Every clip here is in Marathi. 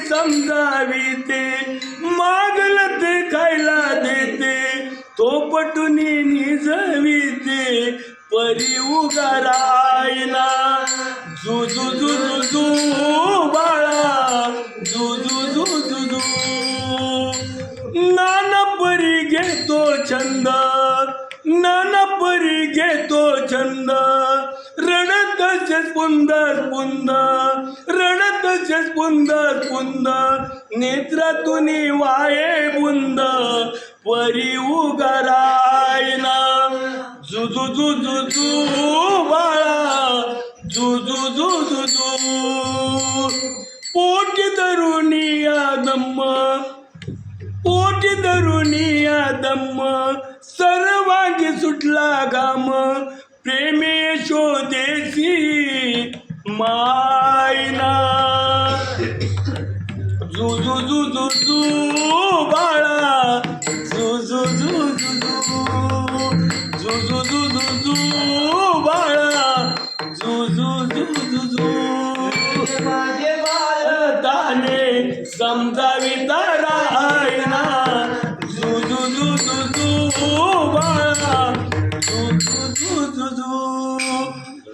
समजावीते. मागल ते खायला देते. तो पटुनी निजवीते. परी उगारा आईला. जुजू जुजू बाळा. जुजू जुजू नान परी घेतो छंद पुंद पुंद रडत पुंद पुंद नेत्रातून वाये बुंद परी उगरायना जुजू जुजू जू बाळा जुजू जुजू जू पोट तरुणी दम्म पोटी धरुनिया दम्म सर्वांगी सुटला गाम प्रेमे शोधेसी मायना जुजू जुजू जू बाळा जुजू जुजू जुजू जुजू जू बाळा जुजू जुजू जू माझे बाळताने समजावी तारा आईना जुजू जुजू जू बाळा जुजू जुजू जू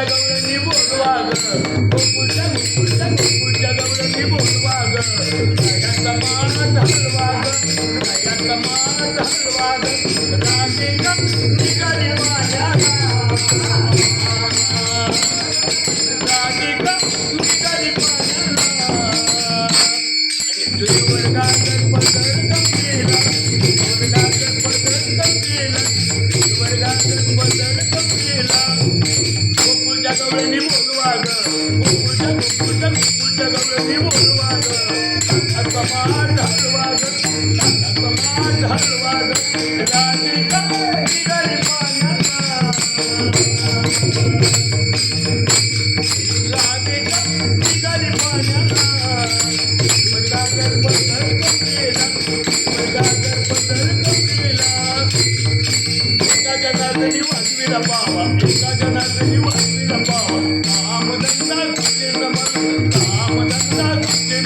मुकुळच्या गौरांनी बोलवा गोकुळच्या मुकुळच्या मुकुळच्या गौरांनी बोलवा गयाचा मान हलवा गयाचा मान हलवा राणी निघाली माझ्या राणी निघाली माझ्या तुझ्यावर गाजर पसर गमलेला तुझ्यावर गाजर पसर गमलेला तुझ्यावर गाजर पसर गवळणी बोलवा गुंगुळच्या गुंगुळच्या गुंगुळच्या गवळणी बोलवा गमाट हलवा गमाट हलवा राधिका Thank you.